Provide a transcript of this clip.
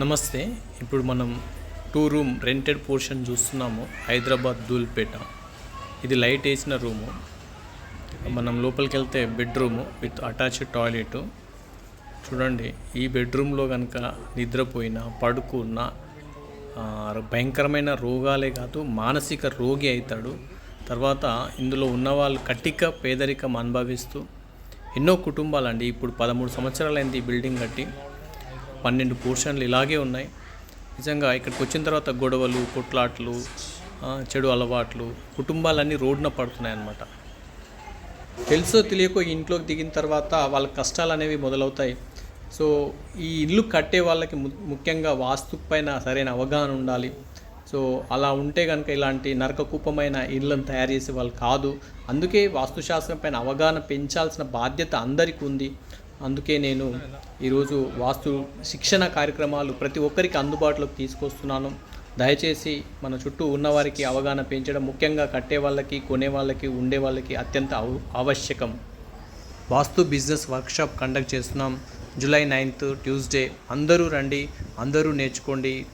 నమస్తే ఇప్పుడు మనం టూ రూమ్ రెంటెడ్ పోర్షన్ చూస్తున్నాము హైదరాబాద్ దూల్పేట. ఇది లైట్ వేసిన రూము. మనం లోపలికి వెళ్తే బెడ్రూము విత్ అటాచ్డ్ టాయిలెట్. చూడండి ఈ బెడ్రూమ్లో కనుక నిద్రపోయినా పడుకున్న భయంకరమైన రోగాలే కాదు మానసిక రోగి అవుతాడు తర్వాత ఇందులో ఉన్నవాళ్ళు కటిక పేదరికం అనుభవిస్తూ ఎన్నో కుటుంబాలండి. ఇప్పుడు పదమూడు సంవత్సరాలైంది ఈ బిల్డింగ్ కట్టి. పన్నెండు పోర్షన్లు ఇలాగే ఉన్నాయి. నిజంగా ఇక్కడికి వచ్చిన తర్వాత గొడవలు కొట్లాట్లు చెడు అలవాట్లు కుటుంబాలన్నీ రోడ్డున పడుతున్నాయి అన్నమాట తెలుసో తెలియకో ఇంట్లోకి దిగిన తర్వాత వాళ్ళ కష్టాలు అనేవి మొదలవుతాయి. సో ఈ ఇల్లు కట్టే వాళ్ళకి ము- ముఖ్యంగా వాస్తు పైన సరైన అవగాహన ఉండాలి. సో అలా ఉంటే కనుక ఇలాంటి నరకకూపమైన ఇళ్ళను తయారు చేసే వాళ్ళు కాదు. అందుకే వాస్తుశాస్త్రం పైన అవగాహన పెంచాల్సిన బాధ్యత అందరికీ ఉంది. అందుకే నేను ఈరోజు వాస్తు శిక్షణ కార్యక్రమాలు ప్రతి ఒక్కరికి అందుబాటులోకి తీసుకొస్తున్నాను. దయచేసి మన చుట్టూ ఉన్నవారికి అవగాహన పెంచడం ముఖ్యంగా కట్టే వాళ్ళకి కొనే వాళ్ళకి ఉండే వాళ్ళకి అత్యంత ఆవశ్యకం. వాస్తు బిజినెస్ వర్క్షాప్ కండక్ట్ చేస్తున్నాం. July ninth Tuesday. అందరూ రండి అందరూ నేర్చుకోండి.